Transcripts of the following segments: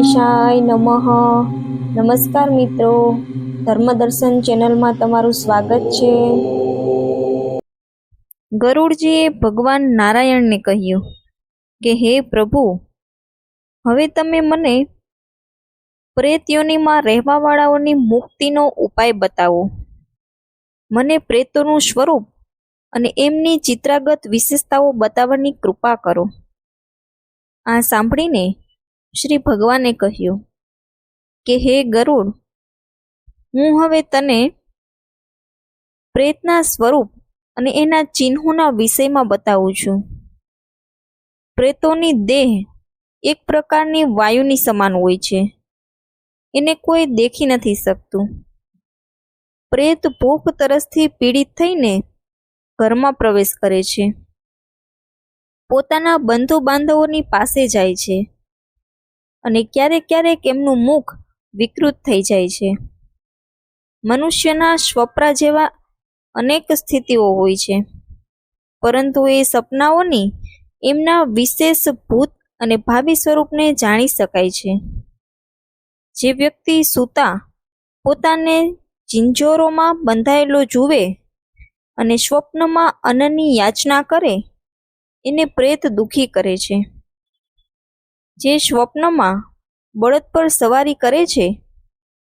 ગણેશાય નમઃ. નમસ્કાર મિત્રો. ધર્મદર્શન ચેનલમાં તમારું સ્વાગત છે. ગરુડજીએ ભગવાન નારાયણને કહ્યું કે, હે પ્રભુ, હવે તમે મને પ્રેતયોનીમાં રહેવાવાળાઓની મુક્તિનો ઉપાય બતાવો. મને પ્રેતોનું સ્વરૂપ અને એમની ચિત્રાગત વિશેષતાઓ બતાવવાની કૃપા કરો. આ સાંભળીને શ્રી ભગવાને કહ્યું કે, હે ગરુડ, હું હવે તને પ્રેતના સ્વરૂપ અને એના ચિહ્નોના વિષયમાં બતાવું છું. પ્રેતોની દેહ એક પ્રકારની વાયુની સમાન હોય છે. એને કોઈ દેખી નથી શકતું. પ્રેત ભૂખ તરસથી પીડિત થઈને ઘરમાં પ્રવેશ કરે છે. પોતાના બંધુ બાંધવોની પાસે જાય છે. અને ક્યારેક ક્યારેક એમનું મુખ વિકૃત થઈ જાય છે. મનુષ્યના સ્વપ્રા જેવા અનેક સ્થિતિઓ હોય છે. પરંતુ એ સપનાઓની એમના વિશેષ ભૂત અને ભાવિ સ્વરૂપને જાણી શકાય છે. જે વ્યક્તિ સૂતા, પોતાને ઝીંઝોરોમાં બંધાયેલો જુએ અને સ્વપ્નમાં અન્નની યાચના કરે, એને પ્રેત દુઃખી કરે છે. જે સ્વપ્નમાં બળદ પર સવારી કરે છે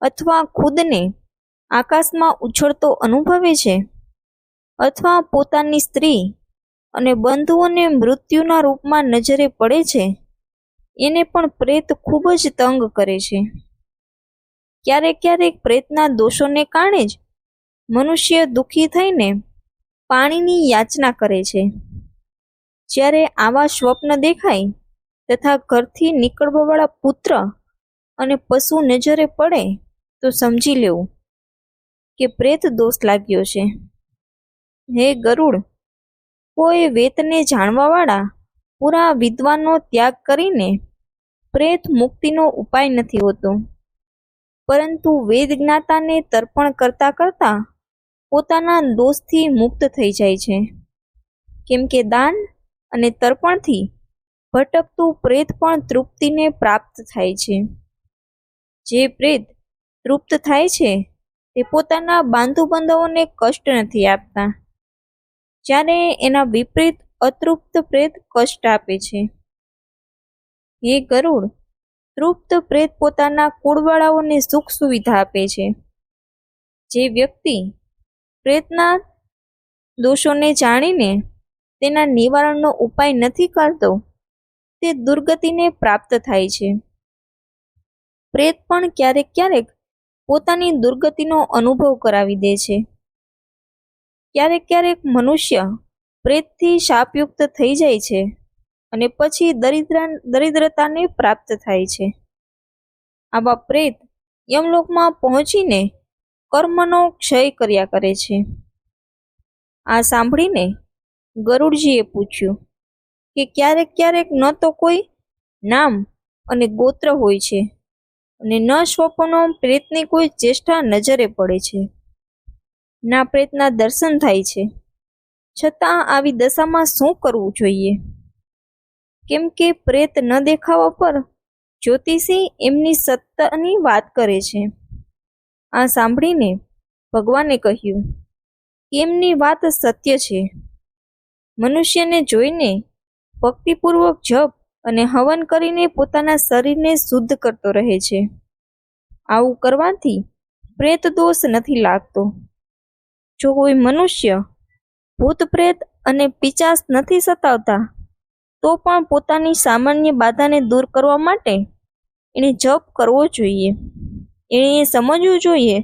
અથવા ખુદને આકાશમાં ઉછળતો અનુભવે છે અથવા પોતાની સ્ત્રી અને બંધુઓને મૃત્યુના રૂપમાં નજરે પડે છે, એને પણ પ્રેત ખૂબ જ તંગ કરે છે. ક્યારેક ક્યારેક પ્રેતના દોષોને કારણે જ મનુષ્ય દુઃખી થઈને પાણીની યાચના કરે છે. જ્યારે આવા સ્વપ્ન દેખાય તથા ઘરથી નીકળવાવાળા પુત્ર અને પશુ નજરે પડે તો સમજી લેવું કે પ્રેત દોષ લાગ્યો છે. હે ગરુડ, કોઈ વેતને જાણવાવાળા પૂરા વિદ્વાનનો ત્યાગ કરીને પ્રેત મુક્તિનો ઉપાય નથી હોતો. પરંતુ વેદ જ્ઞાતાને તર્પણ કરતા કરતા પોતાના દોષથી મુક્ત થઈ જાય છે. કેમ કે દાન અને તર્પણથી ભટકતું પ્રેત પણ તૃપ્તિને પ્રાપ્ત થાય છે. જે પ્રેત તૃપ્ત થાય છે, તે પોતાના બાંધુ બંધવોને કષ્ટ નથી આપતા. જ્યારે એના વિપરીત અતૃપ્ત પ્રેત કષ્ટ આપે છે. હે ગરુડ, તૃપ્ત પ્રેત પોતાના કુળવાળાઓને સુખ સુવિધા આપે છે. જે વ્યક્તિ પ્રેતના દોષોને જાણીને તેના નિવારણનો ઉપાય નથી કરતો તે દુર્ગતિને પ્રાપ્ત થાય છે. પ્રેત પણ ક્યારેક ક્યારેક પોતાની દુર્ગતિનો અનુભવ કરાવી દે છે. ક્યારેક ક્યારેક મનુષ્ય પ્રેતથી શાપયુક્ત થઈ જાય છે અને પછી દરિદ્ર, દરિદ્રતાને પ્રાપ્ત થાય છે. આવા પ્રેત યમલોકમાં પહોંચીને કર્મનો ક્ષય કર્યા કરે છે. આ સાંભળીને ગરુડજીએ પૂછ્યું કે ક્યારેક ક્યારેક ન તો કોઈ નામ અને ગોત્ર હોય છે. અને ન સ્વપ્નો પ્રેતની કોઈ ચેષ્ટા નજરે પડે છે. ના પ્રેતના દર્શન થાય છે. છતાં આવી દશામાં શું કરવું જોઈએ? કેમ કે પ્રેત ન દેખાવા પર જ્યોતિષી એમની સત્તાની વાત કરે છે. આ સાંભળીને ભગવાને કહ્યું, એમની વાત સત્ય છે. મનુષ્યને જોઈને ભક્તિપૂર્વક જપ અને હવન કરીને પોતાના શરીરને શુદ્ધ કરતો રહે છે. આવું કરવાથી પ્રેત દોષ નથી લાગતો. જો કોઈ મનુષ્ય ભૂત પ્રેત અને પિચાસ નથી સતાવતા, તો પણ પોતાની સામાન્ય બાધાને દૂર કરવા માટે એણે જપ કરવો જોઈએ. એણે સમજવું જોઈએ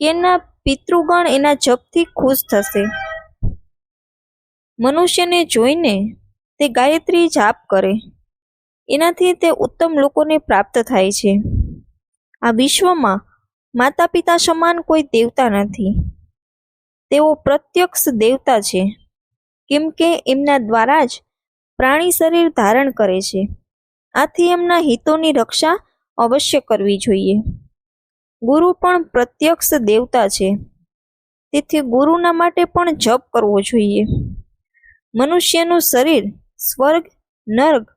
કે એના પિતૃગણ એના જપથી ખુશ થશે. મનુષ્યને જોઈને તે ગાયત્રી જાપ કરે. એનાથી તે ઉત્તમ લોકોને પ્રાપ્ત થાય છે. આ વિશ્વમાં માતા પિતા સમાન કોઈ દેવતા નથી. તેઓ પ્રત્યક્ષ દેવતા છે, કેમ કે એમના દ્વારા જ પ્રાણી શરીર ધારણ કરે છે. આથી એમના હિતોની રક્ષા અવશ્ય કરવી જોઈએ. ગુરુ પણ પ્રત્યક્ષ દેવતા છે, તેથી ગુરુના માટે પણ જપ કરવો જોઈએ. મનુષ્યનું શરીર સ્વર્ગ નર્ક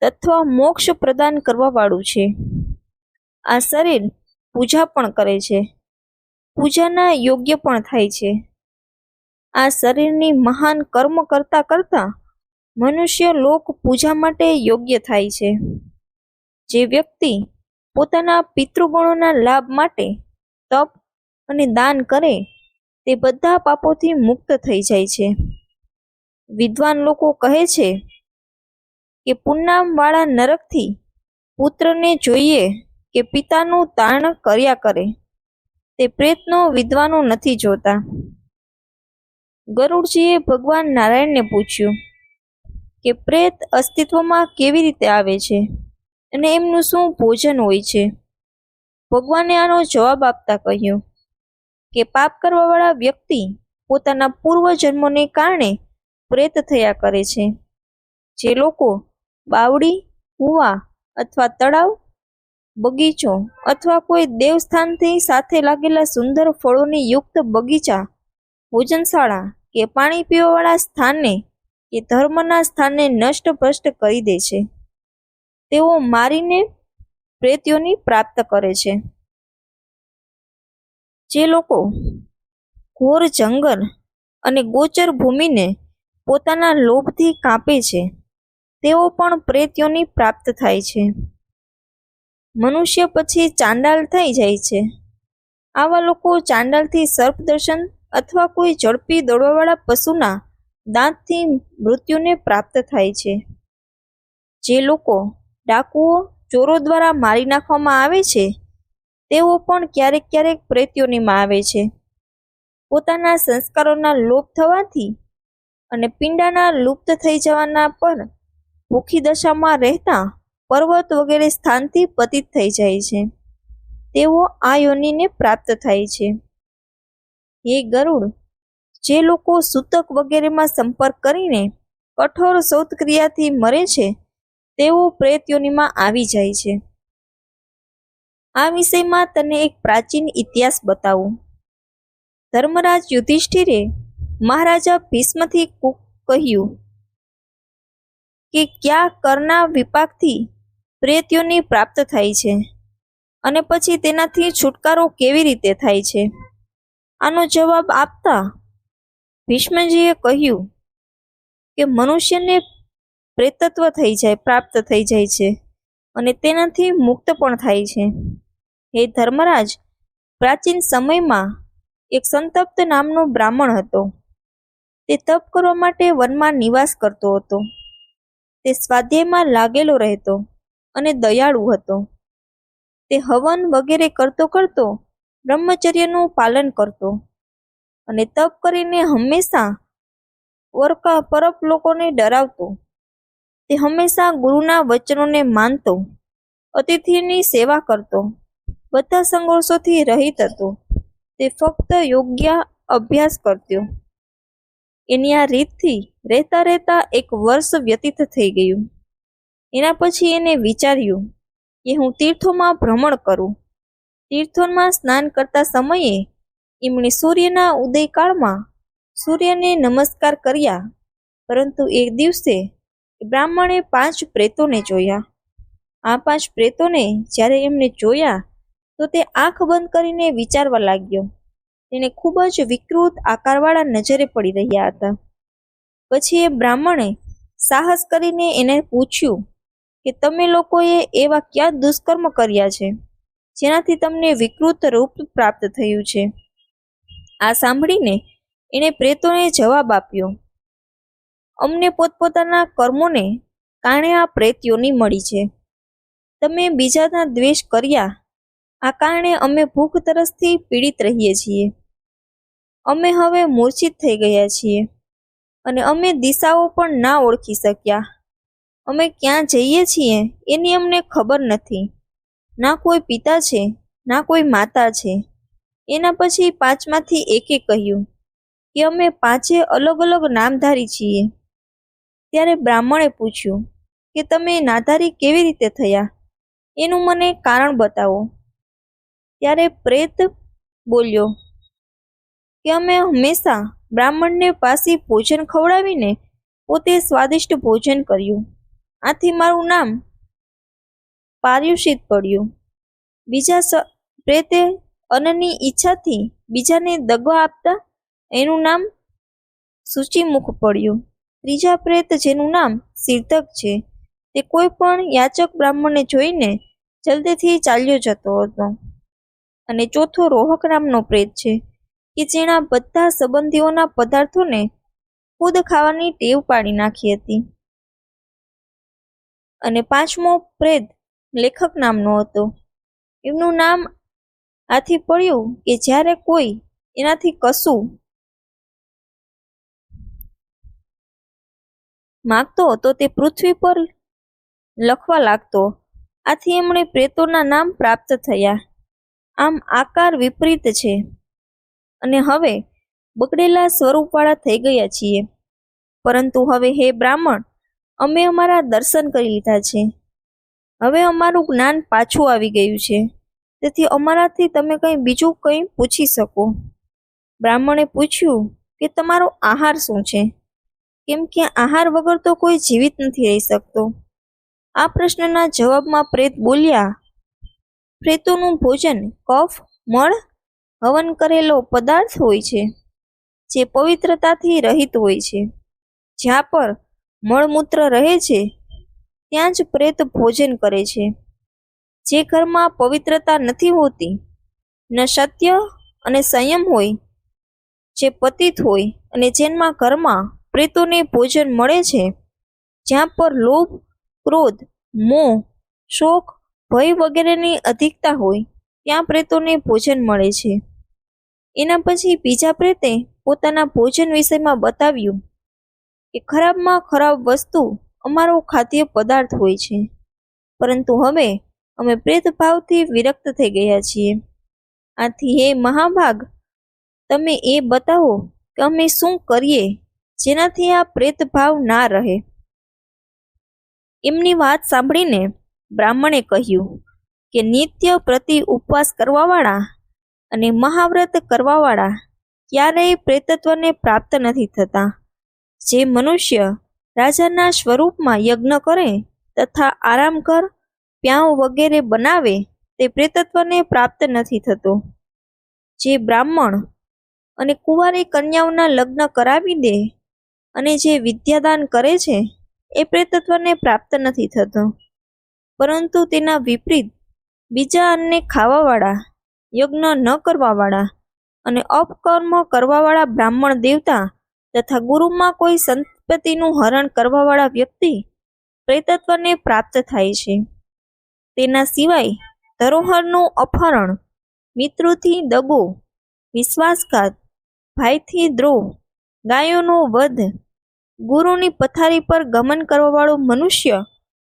તથા મોક્ષ પ્રદાન કરવા વાળું છે. આ શરીર પૂજા પણ કરે છે. પૂજાના યોગ્ય પણ થાય છે. આ શરીરની મહાન કર્મ કરતા કરતા મનુષ્ય લોક પૂજા માટે યોગ્ય થાય છે. જે વ્યક્તિ પોતાના પિતૃગણોના લાભ માટે તપ અને દાન કરે તે બધા પાપોથી મુક્ત થઈ જાય છે. વિદ્વાન લોકો કહે છે કે પુન્નામવાળા નરકથી પુત્રને જોઈએ કે પિતાનું તાણ કર્યા કરે. તે પ્રેતનો વિદ્વાનો નથી જોતા. ગરુડજીએ ભગવાન નારાયણને પૂછ્યું કે પ્રેત અસ્તિત્વમાં કેવી રીતે આવે છે અને એમનું શું ભોજન હોય છે? ભગવાને આનો જવાબ આપતા કહ્યું કે પાપ કરવાવાળા વ્યક્તિ પોતાના પૂર્વજન્મોને કારણે પ્રેત થયા કરે છે. જે લોકો બાવડી કુવા અથવા તળાવ, બગીચો અથવા કોઈ દેવસ્થાનથી સાથે લાગેલા સુંદર ફળોની યુક્ત બગીચા, ભોજનશાળા કે પાણી પીવાવાળા સ્થાનને કે ધર્મના સ્થાનને નષ્ટ ભ્રષ્ટ કરી દે છે. તેઓ મારીને પ્રેત્યોની પ્રાપ્ત કરે છે. જે લોકો ઘોર જંગલ અને ગોચર ભૂમિને પોતાના લોભથી કાપે છે. તેઓ પણ પ્રેત્યોની પ્રાપ્ત થાય છે. મનુષ્ય પછી ચાંડાલ થઈ જાય છે. આવા લોકો ચાંડાલથી સર્પદર્શન અથવા કોઈ ઝડપી દોડવાવાળા પશુના દાંતથી મૃત્યુને પ્રાપ્ત થાય છે. જે લોકો ડાકુઓ ચોરો દ્વારા મારી નાખવામાં આવે છે, તેઓ પણ ક્યારેક ક્યારેક પ્રેત્યોનીમાં આવે છે. પોતાના સંસ્કારોના લોપ થવાથી અને પિંડાના લુપ્ત થઈ જવાના પર ભૂખી દશામાં રહેતા પર્વત વગેરે સ્થાનથી પતિત થઈ જાય છે. તેઓ આ યોનિને પ્રાપ્ત થાય છે. હે ગરુડ, જે લોકો સૂતક વગેરેમાં સંપર્ક કરીને કઠોર શૌતક્રિયાથી મરે છે, તેઓ પ્રેતયોનીમાં આવી જાય છે. આ વિષયમાં તને એક પ્રાચીન ઇતિહાસ બતાવું. ધર્મરાજ યુધિષ્ઠિરે મહારાજા ભીષ્મથી કહ્યું કે ક્યાં કરના વિપાકથી પ્રેત્યોની પ્રાપ્ત થાય છે અને પછી તેનાથી છુટકારો કેવી રીતે થાય છે? આનો જવાબ આપતા ભીષ્મજીએ કહ્યું કે મનુષ્યને પ્રેતત્વ થઈ જાય, પ્રાપ્ત થઈ જાય છે અને તેનાથી મુક્ત પણ થાય છે. હે ધર્મરાજ, પ્રાચીન સમયમાં એક સંતપ્ત નામનો બ્રાહ્મણ હતો. તે તપ કરવા માટે વનમાં નિવાસ કરતો હતો. તે સ્વાધ્યાયમાં લાગેલો રહેતો અને દયાળુ હતો. તે હવન વગેરે કરતો કરતો બ્રહ્મચર્યનું પાલન કરતો અને તપ કરીને હંમેશા ઓરકા પરપ લોકોને ડરાવતો. તે હંમેશા ગુરુના વચનોને માનતો, અતિથિની સેવા કરતો, બધા સંઘર્ષોથી રહિત હતો. તે ફક્ત યોગ્ય અભ્યાસ કરતો. એની આ રીતથી રહેતા રહેતા એક વર્ષ વ્યતીત થઈ ગયું. એના પછી એને વિચાર્યું કે હું તીર્થોમાં ભ્રમણ કરું. તીર્થોમાં સ્નાન કરતા સમયે એમણે સૂર્યના ઉદયકાળમાં સૂર્યને નમસ્કાર કર્યા, પરંતુ એક દિવસે બ્રાહ્મણે પાંચ પ્રેતોને જોયા. આ પાંચ પ્રેતોને જ્યારે એમને જોયા, તો તે આંખ બંધ કરીને વિચારવા લાગ્યો. તેને ખૂબ જ વિકૃત આકારવાળા નજરે પડી રહ્યા હતા. પછી એ બ્રાહ્મણે સાહસ કરીને એને પૂછ્યું કે, તમે લોકોએ એવા ક્યાં દુષ્કર્મ કર્યા છે, જેનાથી તમને વિકૃત રૂપ પ્રાપ્ત થયું છે? આ સાંભળીને એણે પ્રેતોને જવાબ આપ્યો, અમને પોતપોતાના કર્મોને કારણે આ પ્રેતીઓની મળી છે. તમે બીજાના દ્વેષ કર્યા આ કારણે અમે ભૂખ તરસથી પીડિત રહીએ છીએ. અમે હવે મૂર્છિત થઈ ગયા છીએ. અને અમે દિશાઓ પણ ના ઓળખી શક્યા. અમે ક્યાં જઈએ છીએ એની અમને ખબર નથી. ના કોઈ પિતા છે, ના કોઈ માતા છે. એના પછી પાંચમાંથી એકે કહ્યું કે અમે પાંચે અલગ અલગ નામધારી છીએ. ત્યારે બ્રાહ્મણે પૂછ્યું કે તમે નાધારી કેવી રીતે થયા? એનું મને કારણ બતાવો. ત્યારે પ્રેત બોલ્યો, કે અમે હંમેશા બ્રાહ્મણને પાસે ભોજન ખવડાવીને પોતે સ્વાદિષ્ટ ભોજન કર્યું. આથી મારું નામ પાર્યુષિત પડ્યું. બીજા સ- પ્રેતે અન્નની ઈચ્છાથી બીજાને દગો આપતા એનું નામ સૂચિમુખ પડ્યું. ત્રીજા પ્રેત જેનું નામ સિદ્ધક છે. તે કોઈ પણ યાચક બ્રાહ્મણને જોઈને જલ્દીથી ચાલ્યો જતો હતો. અને ચોથો રોહક નામનો પ્રેત છે, કે જેના બધા સંબંધીઓના પદાર્થોને ખુદ ખાવાની ટેવ પાડી નાખી હતી. અને પાંચમો પ્રેત લેખક નામનો હતો. એમનું નામ આથી પડ્યું કે જ્યારે કોઈ એનાથી કશું માગતો હતો તે પૃથ્વી પર લખવા લાગતો. આથી એમણે પ્રેતોના નામ પ્રાપ્ત થયા. આમ આકાર વિપરીત છે. અને હવે બગડેલા સ્વરૂપવાળા થઈ ગયા છીએ. પરંતુ હવે હે બ્રાહ્મણ, અમે અમારા દર્શન કરી લીધા છે. હવે અમારું જ્ઞાન પાછું આવી ગયું છે. તેથી અમારાથી તમે કંઈ બીજું કંઈ પૂછી શકો. બ્રાહ્મણે પૂછ્યું કે તમારો આહાર શું છે? કેમ કે આહાર વગર તો કોઈ જીવિત નથી રહી શકતો. આ પ્રશ્નના જવાબમાં પ્રેત બોલ્યા પ્રેતોનું ભોજન કફ, મળ, હવન કરેલો પદાર્થ હોય છે, જે પવિત્રતાથી રહિત હોય છે. જ્યાં પર મળમૂત્ર રહે છે, ત્યાં જ પ્રેત ભોજન કરે છે. જે ઘરમાં પવિત્રતા નથી હોતી, ન સત્ય અને સંયમ હોય, જે પતિત હોય અને જેમાં ઘરમાં પ્રેતોને ભોજન મળે છે, જ્યાં પર લોભ, ક્રોધ, મોહ, શોક ભય વગેરેની અધિકતા હોય, ત્યાં પ્રેતોને ભોજન મળે છે. એના પછી બીજા પ્રેતે પોતાના ભોજન વિષયમાં બતાવ્યું કે ખરાબમાં ખરાબ વસ્તુ અમારો ખાદ્ય પદાર્થ હોય છે. પરંતુ હવે અમે પ્રેતભાવથી વિરક્ત થઈ ગયા છીએ. આથી હે મહાભાગ, તમે એ બતાવો કે અમે શું કરીએ જેનાથી આ પ્રેતભાવ ના રહે. એમની વાત સાંભળીને બ્રાહ્મણે કહ્યું કે નિત્ય પ્રતિ ઉપવાસ કરવાવાળા અને મહાવ્રત કરવાવાળા ક્યારેય પ્રેતત્વને પ્રાપ્ત નથી થતા. જે મનુષ્ય રાજાના સ્વરૂપમાં યજ્ઞ કરે તથા આરામ કર, પ્યાઉ વગેરે બનાવે તે પ્રેતત્વને પ્રાપ્ત નથી થતો. જે બ્રાહ્મણ અને કુંવારી કન્યાઓના લગ્ન કરાવી દે અને જે વિદ્યાદાન કરે છે, એ પ્રેતત્વને પ્રાપ્ત નથી થતો. પરંતુ તેના વિપરીત બીજા અન્નને ખાવાવાળા યજ્ઞ ન કરવાવાળા અને અપકર્મ કરવાવાળા બ્રાહ્મણ દેવતા તથા ગુરુમાં કોઈ સંપત્તિનું હરણ કરવાવાળા વ્યક્તિ પ્રેતત્વને પ્રાપ્ત થાય છે. તેના સિવાય ધરોહરનું અપહરણ, મિત્રોથી દગો, વિશ્વાસઘાત, ભાઈથી દ્રોહ, ગાયોનો વધ, ગુરુની પથારી પર ગમન કરવાવાળો મનુષ્ય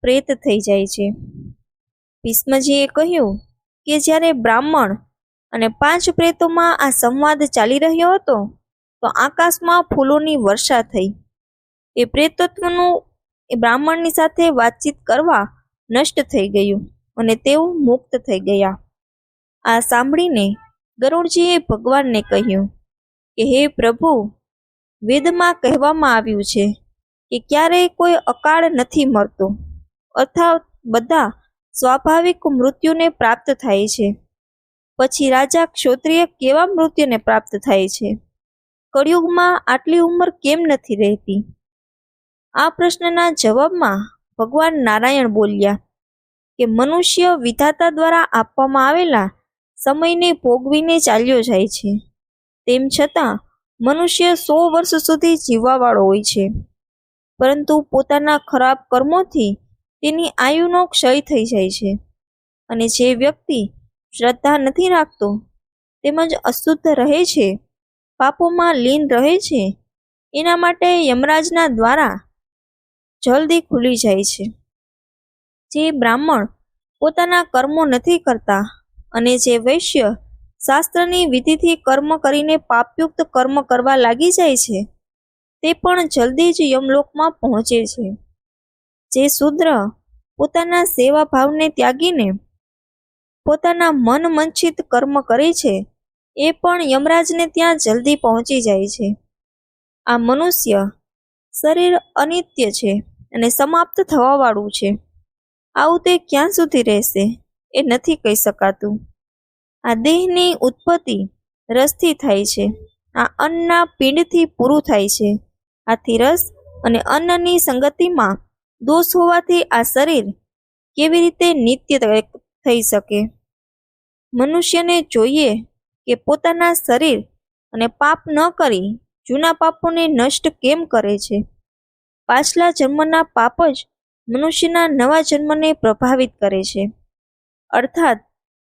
પ્રેત થઈ જાય છે. ભીષ્મજીએ કહ્યું કે જ્યારે બ્રાહ્મણ અને પાંચ પ્રેતોમાં આ સંવાદ ચાલી રહ્યો હતો, તો આકાશમાં ફૂલોની વર્ષા થઈ. એ પ્રેતત્વનું એ બ્રાહ્મણની સાથે વાતચીત કરવા નષ્ટ થઈ ગયું અને તેઓ મુક્ત થઈ ગયા. આ સાંભળીને ગરુડજીએ ભગવાનને કહ્યું કે, હે પ્રભુ, વેદમાં કહેવામાં આવ્યું છે કે ક્યારેય કોઈ અકાળ નથી મળતો. અર્થાત બધા સ્વાભાવિક મૃત્યુને પ્રાપ્ત થાય છે. પછી રાજા ક્ષોત્રિય કેવા મૃત્યુને પ્રાપ્ત થાય છે? કળિયુગમાં આટલી ઉંમર કેમ નથી રહેતી? આ પ્રશ્નના જવાબમાં ભગવાન નારાયણ બોલ્યા કે મનુષ્ય વિધાતા દ્વારા આપવામાં આવેલા સમયને ભોગવીને ચાલ્યો જાય છે. તેમ છતાં મનુષ્ય સો વર્ષ સુધી જીવવાવાળો હોય છે. પરંતુ પોતાના ખરાબ કર્મોથી તેની આયુનો ક્ષય થઈ જાય છે. અને જે વ્યક્તિ શ્રદ્ધા નથી રાખતો, તેમજ અશુદ્ધ રહે છે, પાપોમાં લીન રહે છે, એના માટે યમરાજના દ્વારા જલ્દી ખુલી જાય છે. જે બ્રાહ્મણ પોતાના કર્મો નથી કરતા અને જે વૈશ્ય શાસ્ત્રની વિધિથી કર્મ કરીને પાપયુક્ત કર્મ કરવા લાગી જાય છે, તે પણ જલ્દી જ યમલોકમાં પહોંચે છે. જે શૂદ્ર પોતાના સેવા ભાવને ત્યાગીને પોતાના મનમંચિત કર્મ કરે છે, એ પણ યમરાજને ત્યાં જલ્દી પહોંચી જાય છે. આ મનુષ્ય શરીર અનિત્ય છે અને સમાપ્ત થવાવાળું છે. આવું તે ક્યાં સુધી રહેશે એ નથી કહી શકાતું. આ દેહની ઉત્પત્તિ રસથી થાય છે. આ અન્નના પિંડથી પૂરું થાય છે. આથી રસ અને અન્નની સંગતિમાં દોષ હોવાથી આ શરીર કેવી રીતે નિત્ય થઈ શકે? મનુષ્યને જોઈએ કે પોતાના શરીર અને પાપ ન કરી જૂના પાપોને નષ્ટ કેમ કરે છે? પાછલા જન્મના પાપ જ મનુષ્યના નવા જન્મને પ્રભાવિત કરે છે. અર્થાત,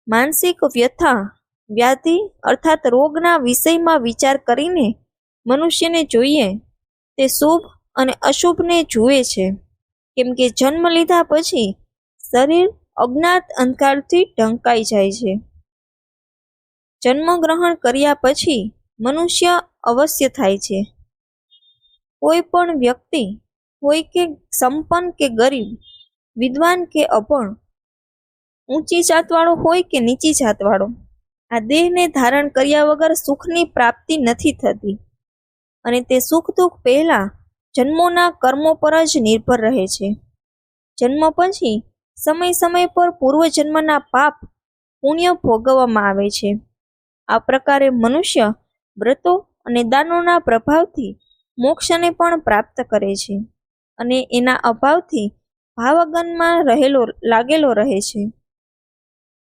માનસિક વ્યથા, વ્યાધિ અર્થાત રોગના વિષયમાં વિચાર કરીને મનુષ્યને જોઈએ તે શુભ અને અશુભને જુએ છે. કેમ કે જન્મ લીધા પછી શરીર અજ્ઞાત અંધકારથી ઢંકાઈ જાય છે. જન્મ ગ્રહણ કર્યા પછી મનુષ્ય અવશ્ય થાય છે. કોઈ પણ વ્યક્તિ હોય કે સંપન્ન કે ગરીબ, વિદ્વાન કે અપણ, ઊંચી જાતવાળો હોય કે નીચી જાતવાળો, આ દેહને ધારણ કર્યા વગર સુખની પ્રાપ્તિ નથી થતી. અને તે સુખ દુઃખ પહેલા જન્મોના કર્મો પર જ નિર્ભર રહે છે. જન્મ પછી સમય સમય પર પૂર્વજન્મના પાપ પુણ્ય ભોગવવામાં આવે છે. આ પ્રકારે મનુષ્ય વ્રતો અને દાનોના પ્રભાવથી મોક્ષને પણ પ્રાપ્ત કરે છે અને એના અભાવથી ભાવગનમાં રહેલો, લાગેલો રહે છે.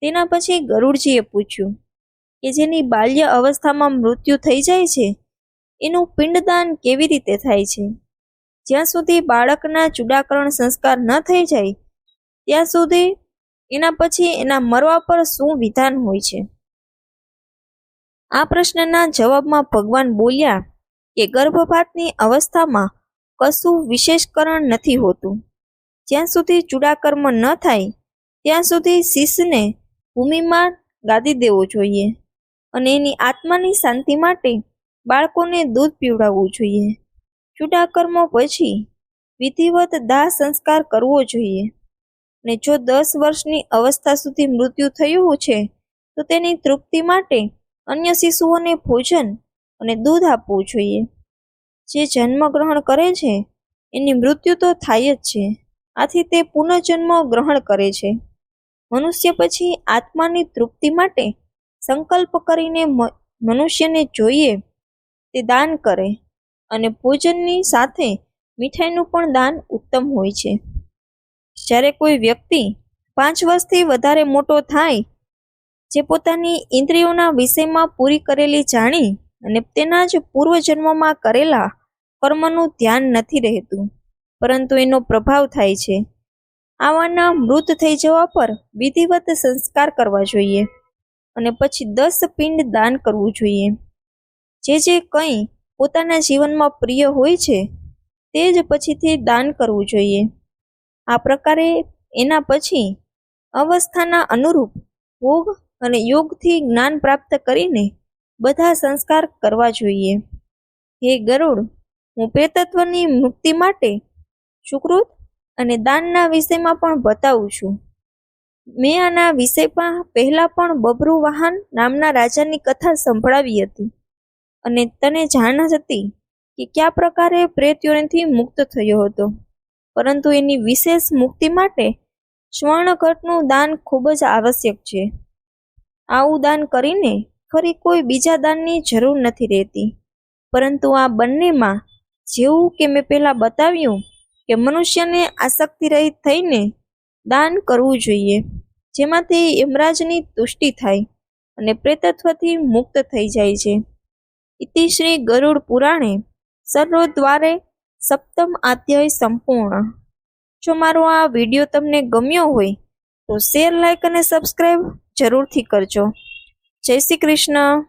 તેના પછી ગરુડજીએ પૂછ્યું કે જેની બાલ્ય અવસ્થામાં મૃત્યુ થઈ જાય છે, એનું પિંડદાન કેવી રીતે થાય છે? જ્યાં સુધી બાળકના ચૂડાકરણ સંસ્કાર ન થઈ જાય, ત્યાં સુધી એના પછી એના મરવા પર શું વિધાન હોય છે? આ પ્રશ્નના જવાબમાં ભગવાન બોલ્યા કે ગર્ભપાતની અવસ્થામાં કશું વિશેષકરણ નથી હોતું. જ્યાં સુધી ચૂડાકર્મ ન થાય, ત્યાં સુધી શિષ્યને ભૂમિમાં ગાદી દેવો જોઈએ અને એની આત્માની શાંતિ માટે બાળકોને દૂધ પીવડાવવું જોઈએ. ચૂડાકર્મો પછી વિધિવત દાહ સંસ્કાર કરવો જોઈએ. ને જો દસ વર્ષની અવસ્થા સુધી મૃત્યુ થયું છે, તો તેની તૃપ્તિ માટે અન્ય શિશુઓને ભોજન અને દૂધ આપવું જોઈએ. જે જન્મ ગ્રહણ કરે છે, એની મૃત્યુ તો થાય જ છે. આથી તે પુનઃજન્મ ગ્રહણ કરે છે. મનુષ્ય પછી આત્માની તૃપ્તિ માટે સંકલ્પ કરીને મનુષ્યને જોઈએ, તે દાન કરે. અને ભોજનની સાથે મીઠાઈનું પણ દાન ઉત્તમ હોય છે. જ્યારે કોઈ વ્યક્તિ પાંચ વર્ષથી વધારે મોટો થાય, જે પોતાની ઇન્દ્રિયોના વિષયમાં પૂરી કરેલી જાણી અને તેના જ પૂર્વજન્મમાં કરેલા કર્મનું ધ્યાન નથી રહેતું, પરંતુ એનો પ્રભાવ થાય છે. આવાના મૃત થઈ જવા પર વિધિવત સંસ્કાર કરવા જોઈએ અને પછી દસ પિંડ દાન કરવું જોઈએ. જે જે કંઈ પોતાના જીવનમાં પ્રિય હોય છે, તે જ પછીથી દાન કરવું જોઈએ. આ પ્રકારે એના પછી અવસ્થાના અનુરૂપ ભોગ અને યોગથી જ્ઞાન પ્રાપ્ત કરીને બધા સંસ્કાર કરવા જોઈએ. હે ગરુડ, હું પ્રેતત્વની મુક્તિ માટે સુકૃત અને દાનના વિષયમાં પણ બતાવું છું. મેં આના વિષયમાં પહેલાં પણ બબરુ વાહન નામના રાજાની કથા સંભળાવી હતી. અને તને જાણ જ હતી કે કયા પ્રકારે પ્રેત્યોથી મુક્ત થયો હતો? પરંતુ એની વિશેષ મુક્તિ માટે સ્વર્ણઘટનું દાન ખૂબ જ આવશ્યક છે. આવું દાન કરીને ફરી કોઈ બીજા દાનની જરૂર નથી રહેતી. પરંતુ આ બંનેમાં જેવું કે મેં પહેલાં બતાવ્યું કે મનુષ્યને આસક્તિરહિત થઈને દાન કરવું જોઈએ, જેમાંથી યમરાજની તુષ્ટિ થાય અને પ્રેતત્વથી મુક્ત થઈ જાય છે. ઇતિ શ્રી ગરુડ પુરાણે સર્વદ્વારે સપ્તમ આધ્યાય સંપૂર્ણ જો મારો આ વીડિયો તમને ગમ્યો હોય, તો શેર લાઈક અને સબસ્ક્રાઈબ જરૂરથી કરજો. જય શ્રી કૃષ્ણ.